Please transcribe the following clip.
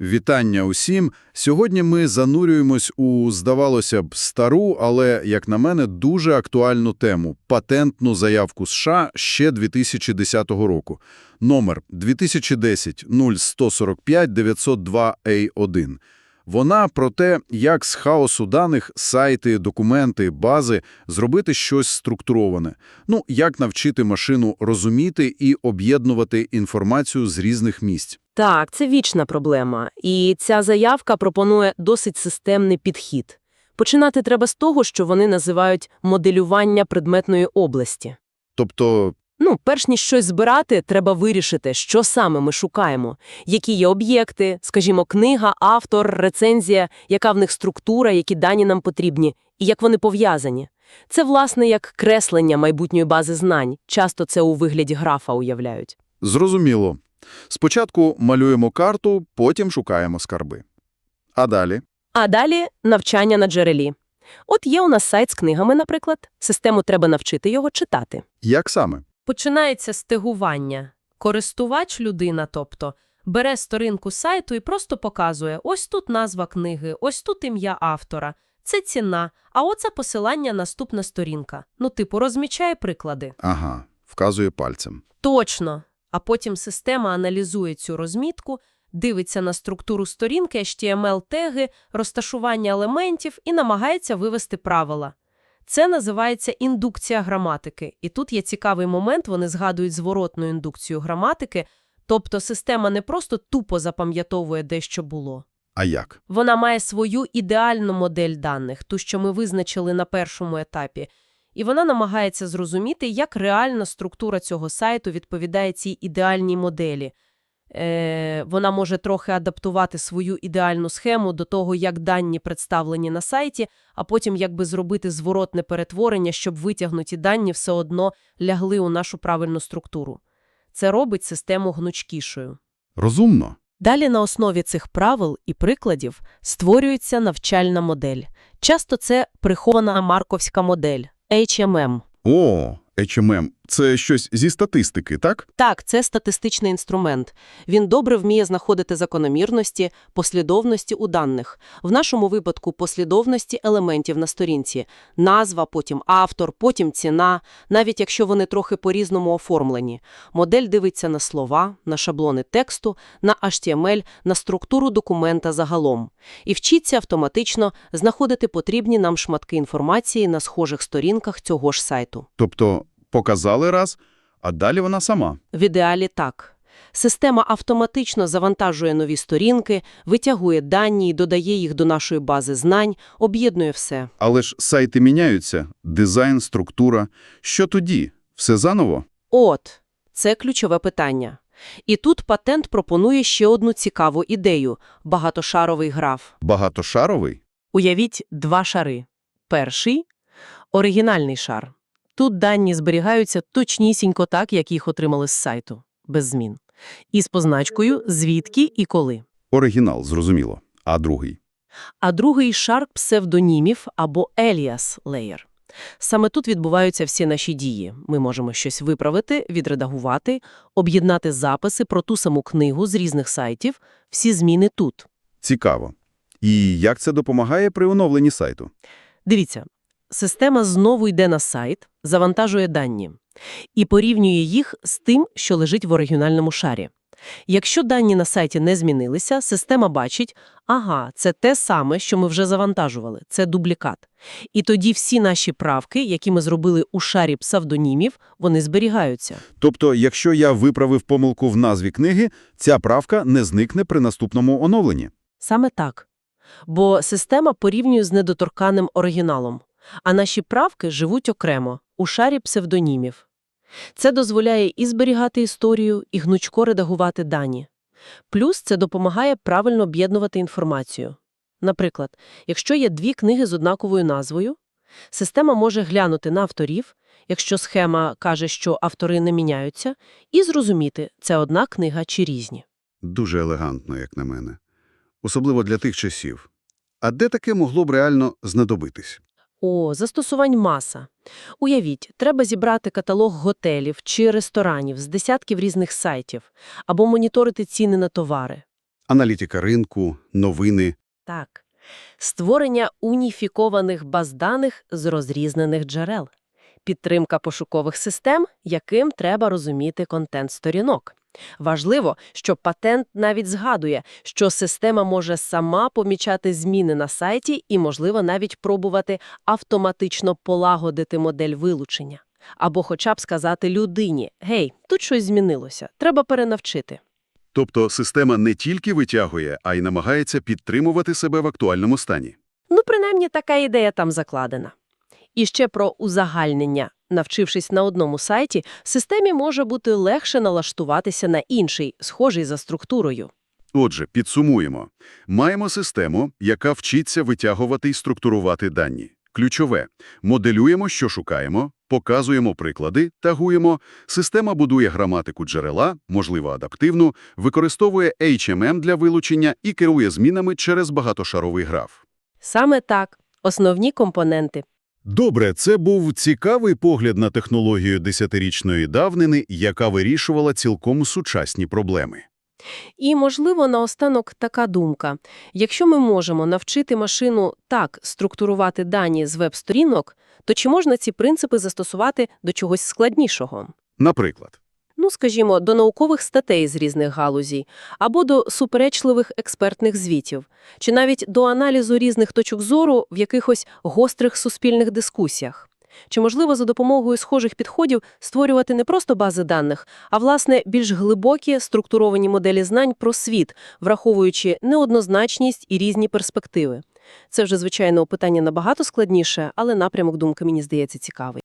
Вітання усім! Сьогодні ми занурюємось у, здавалося б, стару, але, як на мене, дуже актуальну тему – патентну заявку США ще 2010 року. Номер 2010-0145-902A1. Вона про те, як з хаосу даних сайти, документи, бази зробити щось структуроване. Ну, як навчити машину розуміти і об'єднувати інформацію з різних місць. Так, це вічна проблема. І ця заявка пропонує досить системний підхід. Починати треба з того, що вони називають моделювання предметної області. Тобто Ну, перш ніж щось збирати, треба вирішити, що саме ми шукаємо, які є об'єкти, скажімо, книга, автор, рецензія, яка в них структура, які дані нам потрібні, і як вони пов'язані. Це, власне, як креслення майбутньої бази знань. Часто це у вигляді графа уявляють. Зрозуміло. Спочатку малюємо карту, потім шукаємо скарби. А далі? А далі навчання на джерелі. От є у нас сайт з книгами, наприклад. Систему треба навчити його читати. Як саме? Починається стигування. Користувач, людина, тобто, бере сторінку сайту і просто показує ось тут назва книги, ось тут ім'я автора, це ціна, а оце посилання наступна сторінка. Ну, типу, розмічає приклади. Ага, вказує пальцем. Точно. А потім система аналізує цю розмітку, дивиться на структуру сторінки, HTML-теги, розташування елементів і намагається вивести правила. Це називається індукція граматики. І тут є цікавий момент, вони згадують зворотну індукцію граматики, тобто система не просто тупо запам'ятовує де що було. А як? Вона має свою ідеальну модель даних, ту, що ми визначили на першому етапі, і вона намагається зрозуміти, як реальна структура цього сайту відповідає цій ідеальній моделі. Е, вона може трохи адаптувати свою ідеальну схему до того, як дані представлені на сайті, а потім якби зробити зворотне перетворення, щоб витягнуті дані все одно лягли у нашу правильну структуру. Це робить систему гнучкішою. Розумно. Далі на основі цих правил і прикладів створюється навчальна модель. Часто це прихована марковська модель – HMM. О, HMM – це щось зі статистики, так? Так, це статистичний інструмент. Він добре вміє знаходити закономірності, послідовності у даних. В нашому випадку послідовності елементів на сторінці. Назва, потім автор, потім ціна, навіть якщо вони трохи по-різному оформлені. Модель дивиться на слова, на шаблони тексту, на HTML, на структуру документа загалом. І вчиться автоматично знаходити потрібні нам шматки інформації на схожих сторінках цього ж сайту. Тобто показали раз, а далі вона сама. В ідеалі так. Система автоматично завантажує нові сторінки, витягує дані і додає їх до нашої бази знань, об'єднує все. Але ж сайти міняються, дизайн, структура. Що тоді? Все заново? От, це ключове питання. І тут патент пропонує ще одну цікаву ідею – багатошаровий граф. Багатошаровий? Уявіть два шари. Перший – оригінальний шар. Тут дані зберігаються точнісінько так, як їх отримали з сайту, без змін. І з позначкою «звідки» і «коли». Оригінал, зрозуміло. А другий? а другий – шар псевдонімів або alias layer. Саме тут відбуваються всі наші дії. Ми можемо щось виправити, відредагувати, об'єднати записи про ту саму книгу з різних сайтів, всі зміни тут. Цікаво. І як це допомагає при оновленні сайту? Дивіться, система знову йде на сайт, завантажує дані і порівнює їх з тим, що лежить в оригінальному шарі. Якщо дані на сайті не змінилися, система бачить, ага, це те саме, що ми вже завантажували, це дублікат. І тоді всі наші правки, які ми зробили у шарі псевдонімів, вони зберігаються. Тобто, якщо я виправив помилку в назві книги, ця правка не зникне при наступному оновленні. Саме так. Бо система порівнює з недоторканим оригіналом, а наші правки живуть окремо, у шарі псевдонімів. Це дозволяє і зберігати історію, і гнучко редагувати дані. Плюс це допомагає правильно об'єднувати інформацію. Наприклад, якщо є дві книги з однаковою назвою, система може глянути на авторів, якщо схема каже, що автори не міняються, і зрозуміти, це одна книга чи різні. Дуже елегантно, як на мене. Особливо для тих часів. А де таке могло б реально знадобитись? О, застосувань маса. Уявіть, треба зібрати каталог готелів чи ресторанів з десятків різних сайтів або моніторити ціни на товари. Аналітика ринку, новини. Так. Створення уніфікованих баз даних з розрізнених джерел. Підтримка пошукових систем, яким треба розуміти контент сторінок. Важливо, що патент навіть згадує, що система може сама помічати зміни на сайті і, можливо, навіть пробувати автоматично полагодити модель вилучення. Або хоча б сказати людині «Гей, тут щось змінилося, треба перенавчити». Тобто система не тільки витягує, а й намагається підтримувати себе в актуальному стані. Ну, принаймні, така ідея там закладена. І ще про узагальнення. Навчившись на одному сайті, системі може бути легше налаштуватися на інший, схожий за структурою. Отже, підсумуємо. Маємо систему, яка вчиться витягувати і структурувати дані. Ключове – моделюємо, що шукаємо, показуємо приклади, тагуємо. Система будує граматику джерела, можливо адаптивну, використовує HMM для вилучення і керує змінами через багатошаровий граф. Саме так. Основні компоненти. Добре, це був цікавий погляд на технологію десятирічної давнини, яка вирішувала цілком сучасні проблеми. І, можливо, наостанок така думка. Якщо ми можемо навчити машину так структурувати дані з веб-сторінок, то чи можна ці принципи застосувати до чогось складнішого? Наприклад, Ну, скажімо, до наукових статей з різних галузей, або до суперечливих експертних звітів, чи навіть до аналізу різних точок зору в якихось гострих суспільних дискусіях. Чи можливо за допомогою схожих підходів створювати не просто бази даних, а, власне, більш глибокі структуровані моделі знань про світ, враховуючи неоднозначність і різні перспективи? Це вже, звичайно, питання набагато складніше, але напрямок думки, мені здається, цікавий.